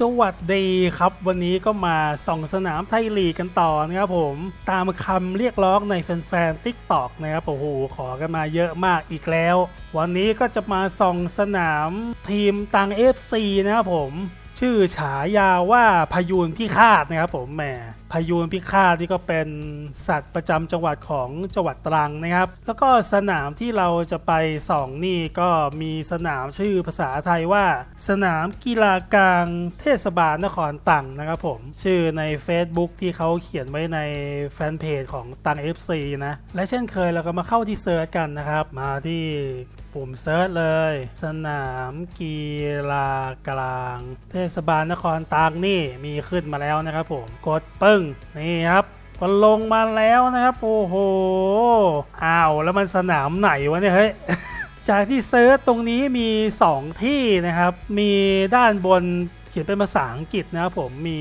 สวัสดีครับ วันนี้ก็มาส่องสนามไทยลีกกันต่อนะครับผมตามคำเรียกร้องในแฟนๆ t ิ k t o กนะครับโอ้โหขอกันมาเยอะมากอีกแล้ว วันนี้ก็จะมาส่องสนามทีมต่าง FC นะครับผม ชื่อฉายาว่าพยูนพิฆาตนะครับผมแหมพยูนพิฆาตที่ก็เป็นสัตว์ประจำจังหวัดของจังหวัดตรังนะครับ แล้วก็สนามที่เราจะไปส่องนี่ก็มีสนามชื่อภาษาไทยว่า สนามกีฬากลางเทศบาลนครตรังนะครับผม ชื่อใน Facebook ที่เขาเขียนไว้ในแฟนเพจของตัง FC นะ และเช่นเคยเราก็มาเข้าที่เซิร์ชกันนะครับ มาที่ ปุ่มเซิร์ชเลย สนามกีฬากลาง เทศบาลนครตากนี่มีขึ้นมาแล้วนะครับผมกดปึ้งนี่ครับก็ลงมาแล้วนะครับโอ้โหอ้าวแล้วมันสนามไหนวะเนี่ยเฮ้ยจากที่เซิร์ชตรงนี้มี 2 ที่นะครับ มีด้านบน ขียนเป็นภาษาอังกฤษนะครับผมมี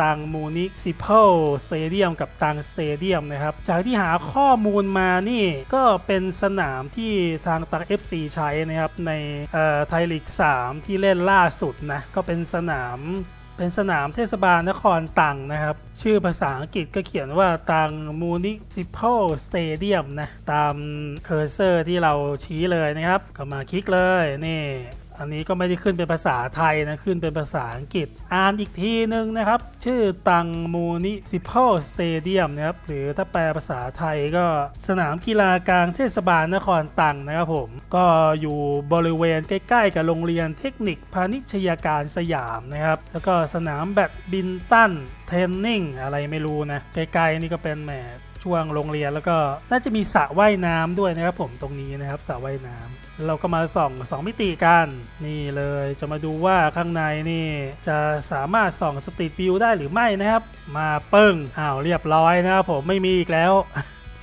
ตังมูนิซิเพลสเตเดียมกับตังสเตเดียมนะครับ จากที่หาข้อมูลมานี่ก็เป็นสนามที่ทางตัง FC ใช้นะครับ ในไทยลีก 3 ที่เล่นล่าสุดนะ ก็เป็นสนามเป็นสนามเทศบาลนครตังนะครับ ชื่อภาษาอังกฤษก็เขียนว่าตัง Municipal Stadium นะ ตามเคอร์เซอร์ที่เราชี้เลยนะครับ ก็มาคลิกเลยนี่ อันนี้ก็ไม่ได้ขึ้นเป็นภาษาไทยนะ ขึ้นเป็นภาษาอังกฤษ อ่านอีกทีหนึ่งนะครับ ชื่อตัง Municipal Stadium นะครับ หรือถ้าแปลภาษาไทยก็สนามกีฬากลางเทศบาลนครตังนะครับผม ก็อยู่บริเวณใกล้ ๆ กับโรงเรียนเทคนิคพาณิชยาการสยามนะครับ แล้วก็สนามแบดบินตันเทนนิ่งอะไรไม่รู้นะ ใกล้ๆนี่ก็เป็นแหม ช่วงโรงเรียนแล้วก็น่าจะมีสระว่ายน้ำด้วยนะครับผมตรงนี้นะครับสระว่ายน้ำเราก็มาส่องสองมิติกันนี่เลยจะมาดูว่าข้างในนี่จะสามารถส่องสตรีทวิวได้หรือไม่นะครับ มาเปิ้งอ้าวเรียบร้อยนะครับผมไม่มีอีกแล้ว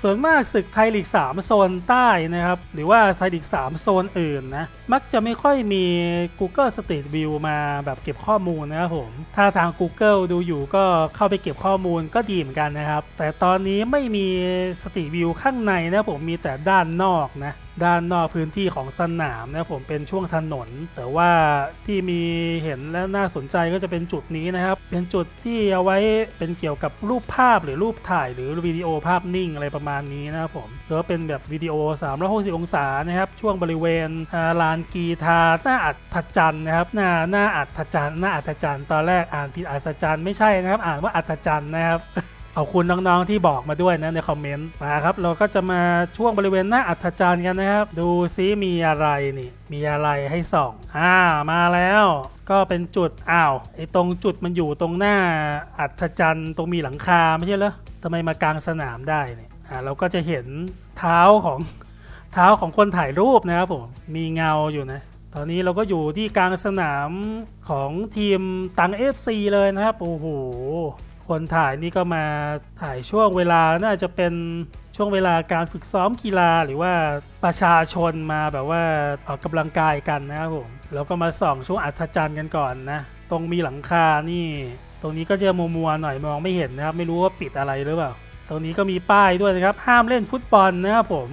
ส่วนมากศึกไทยลีก 3 โซนใต้นะครับ หรือว่าไทยลีก 3 โซนอื่นนะ มักจะไม่ค่อยมี Google Street View มาแบบเก็บข้อมูลนะครับผม ถ้าทาง Google ดูอยู่ก็เข้าไปเก็บข้อมูลก็ดีเหมือนกันนะครับ แต่ตอนนี้ไม่มี Street View ข้างในนะผมมีแต่ด้านนอกนะ ด้านนอกพื้นที่ของสนามนะผมเป็นช่วงถนน แต่ว่าที่มีเห็นและน่าสนใจก็จะเป็นจุดนี้นะครับ เป็นจุดที่เอาไว้เป็นเกี่ยวกับรูปภาพหรือรูปถ่ายหรือวิดีโอภาพนิ่งอะไรประมาณนี้นะครับผมหรือว่าเป็นแบบวิดีโอ 360 องศานะครับ ช่วงบริเวณลานกีทาหน้าอัศจรรย์นะครับหน้าหน้าอัศจรรย์หน้าอัศจรรย์ตอนแรกอ่านผิดอัศจรรย์ไม่ใช่นะครับ อ่านว่าอัศจรรย์นะครับ ขอบคุณน้องๆที่บอกมาด้วยนะในคอมเมนต์มาครับเราก็จะมาช่วงบริเวณหน้าอัศจรรย์กันนะครับ ดูซิมีอะไรนี่ มีอะไรให้ส่องอ่ามาแล้วก็เป็นจุดอ้าวไอ้ตรงจุดมันอยู่ตรงหน้าอัศจรรย์ตรงมีหลังคาไม่ใช่เหรอทำไมมากลางสนามได้เนี่ยอ่าเราก็จะเห็นเท้าของเท้าของคนถ่ายรูปนะครับผมมีเงาอยู่นะ ตอนนี้เราก็อยู่ที่กลางสนามของทีมตัง FC เลยนะครับโอ้โห คนถ่ายนี่ก็มาถ่ายช่วงเวลาน่าจะเป็นช่วงเวลาการฝึกซ้อมกีฬาหรือว่าประชาชนมาแบบว่าออกกำลังกายกันนะครับผมแล้วก็มาส่องช่วงอัศจรรย์กันก่อนนะ ตรงมีหลังคานี่ ตรงนี้ก็จะมัวๆหน่อยมองไม่เห็นนะครับ ไม่รู้ว่าปิดอะไรหรือเปล่าตรงนี้ก็มีป้ายด้วยนะครับ ห้ามเล่นฟุตบอลนะครับผม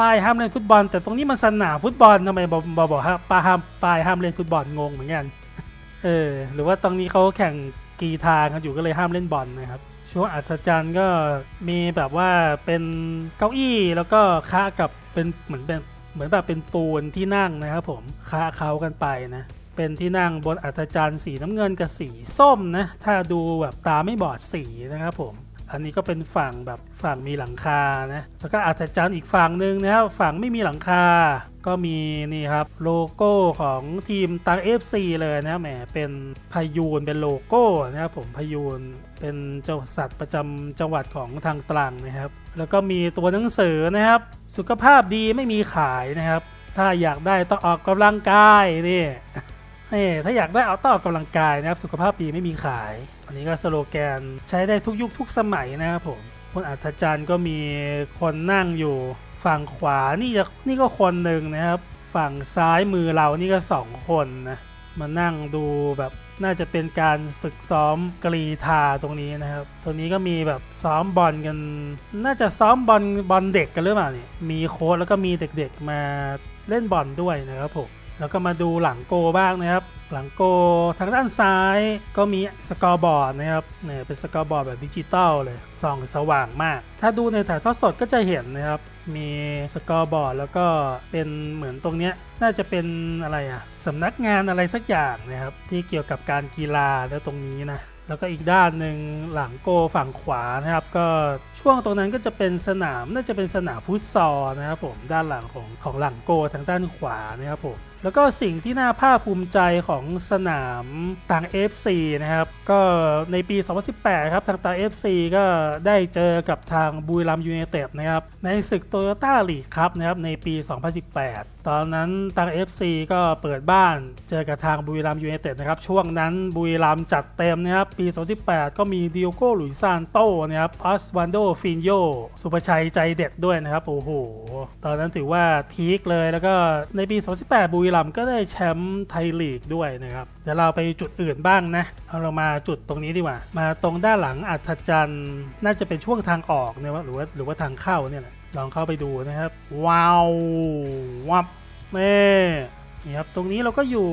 ป้ายห้ามเล่นฟุตบอล แต่ตรงนี้มันสนามฟุตบอลทำไมบอกบอกบอกฮะป้ายห้ามป้ายห้ามเล่นฟุตบอลงงเหมือนกันเออหรือว่าตรงนี้เขาแข่ง กีทากันอยู่ก็เลยห้ามเล่นบอลนะครับ ช่วงอัศจรรย์ก็มีแบบว่าเป็นเก้าอี้แล้วก็ค้ากับเป็นเหมือนเป็นเหมือนแบบเป็นปูนที่นั่งนะครับผมค้าเขากันไปนะเป็นที่นั่งบนอัศจรรย์สีน้ำเงินกับสีส้มนะถ้าดูแบบตาไม่บอดสีนะครับผม อันนี้ก็เป็นฝั่งแบบฝั่งมีหลังคานะแล้วก็อัศจรรย์อีกฝั่งหนึ่งนะครับฝั่งไม่มีหลังคา ก็มีนี่ครับโลโก้ของทีมตัง FC เลยนะแหมเป็นพายูนเป็นโลโก้นะครับผมพายูนเป็นเจ้าสัตว์ประจำจังหวัดของทางตรังนะครับ แล้วก็มีตัวหนังสือนะครับ สุขภาพดีไม่มีขายนะครับ ถ้าอยากได้ต้องออกกำลังกายนี่ นี่ถ้าอยากได้เอาต้อออกกำลังกายนะครับสุขภาพดีไม่มีขาย อันนี้ก็สโลแกนใช้ได้ทุกยุคทุกสมัยนะครับผมคนอัศจรรย์ก็มีคนนั่งอยู่ฝั่งขวานี่จะนี่ก็คนหนึ่งนะครับ ฝั่งซ้ายมือเรานี่ก็สองคนนะมานั่งดูแบบน่าจะเป็นการฝึกซ้อมกรีธาตรงนี้นะครับ ตรงนี้ก็มีแบบซ้อมบอลกัน น่าจะซ้อมบอลบอลเด็กกันหรือเปล่าเนี่ยมีโค้ชแล้วก็มีเด็กๆมาเล่นบอลด้วยนะครับผม แล้วก็มาดูหลังโกบ้างนะครับ หลังโกทางด้านซ้ายก็มีสกอร์บอร์ดนะครับเนี่ยเป็นสกอร์บอร์ดแบบดิจิตอลเลยส่องสว่างมาก ถ้าดูในถ่ายทอดสดก็จะเห็นนะครับ มีสกอร์บอร์ดแล้วก็เป็นเหมือนตรงเนี้ยน่าจะเป็นอะไรอะสำนักงานอะไรสักอย่างนะครับ ที่เกี่ยวกับการกีฬาแล้วตรงนี้นะแล้วก็อีกด้านหนึ่งหลังโกฝั่งขวานะครับ ก็ช่วงตรงนั้นก็จะเป็นสนามน่าจะเป็นสนามฟุตซอลนะครับผมด้านหลังของของหลังโกทางด้านขวานะครับผม แล้วก็สิ่งที่น่าภาคภูมิใจของสนามต่าง FC นะครับ ก็ในปี 2018 ครับ ทางต่าง FC ก็ได้เจอกับทางบุรีรัมย์ยูเนเต็ดนะครับ ในศึกโตโยต้าลีกครับนะครับในปี 2018 ตอนนั้นทาง FC ก็เปิดบ้านเจอกับทางบุรีรัมยูไนเต็ดนะครับ ช่วงนั้นบุรีรัมจัดเต็มนะครับ ปี 2018 ก็มีดิโอโก้หลุยซานโตนะครับออสวันโดฟินโยสุภชัยใจเด็ดด้วยนะครับ โอ้โห ตอนนั้นถือว่าพีคเลยแล้วก็ในปี 2018 บุรีรัมก็ได้แชมป์ไทยลีกด้วยนะครับ เดี๋ยวเราไปจุดอื่นบ้างนะ เอาเรามาจุดตรงนี้ดีกว่า มาตรงด้านหลังอัศจรรย์น่าจะเป็นช่วงทางออกเนี่ยหรือว่าหรือว่าทางเข้าเนี่ยแหละ ลองเข้าไปดูนะครับ ว้าววับเน่นี่ครับตรงนี้เราก็อยู่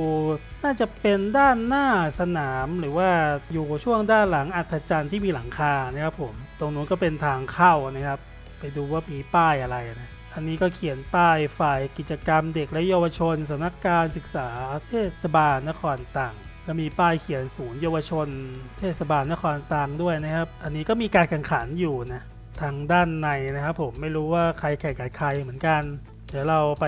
น่าจะเป็นด้านหน้าสนามหรือว่าอยู่ช่วงด้านหลังอัศจรรย์ที่มีหลังคานะครับผมตรงนู้นก็เป็นทางเข้านะครับ ไปดูว่ามีป้ายอะไรนะอันนี้ก็เขียนป้ายฝ่ายกิจกรรมเด็กและเยาวชนสำนักการศึกษาเทศบาลนครตรังแล้วมีป้ายเขียนศูนย์เยาวชน เทศบาลนครตรังด้วยนะครับ อันนี้ก็มีการแข่งขันอยู่นะ ทางด้านในนะครับผมไม่รู้ว่าใครแข่งกับใครเหมือนกัน เดี๋ยวเราไป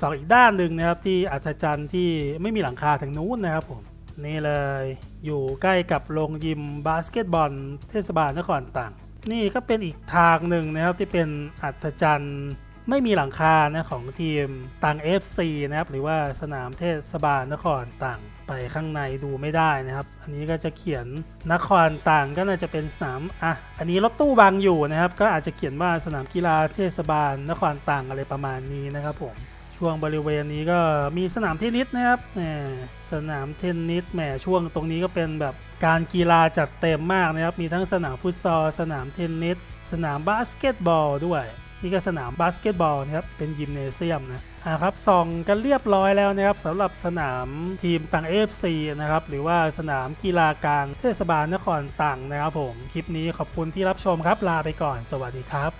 ส่องอีกด้านหนึ่งนะครับ ที่อัศจรรย์ที่ไม่มีหลังคาทางนู้นนะครับผมนี่เลยอยู่ใกล้กับโรงยิมบาสเกตบอลเทศบาลนครต่าง นี่ก็เป็นอีกทางหนึ่งนะครับที่เป็นอัศจรรย์ ไม่มีหลังคานะของทีมตัง FC นะครับหรือว่าสนามเทศบาลนครตรังไปข้างในดูไม่ได้นะครับ อันนี้ก็จะเขียนนครตรังก็น่าจะเป็นสนามอะอันนี้รถตู้บางอยู่นะครับ ก็อาจจะเขียนว่าสนามกีฬาเทศบาลนครตรังอะไรประมาณนี้นะครับผมช่วงบริเวณนี้ก็มีสนามเทนนิสนะครับสนามเทนนิสแหมช่วงตรงนี้ก็เป็นแบบการกีฬาจัดเต็มมากนะครับ มีทั้งสนามฟุตซอลสนามเทนนิสสนามบาสเกตบอลด้วย นี่ก็สนามบาสเกตบอลนะครับ เป็นยิมเนเซียมนะอ่าครับส่องกันเรียบร้อยแล้วนะครับสำหรับสนามทีมต่าง AFC นะครับ หรือว่าสนามกีฬากลางเทศบาลนครต่างนะครับผม คลิปนี้ขอบคุณที่รับชมครับ ลาไปก่อน สวัสดีครับ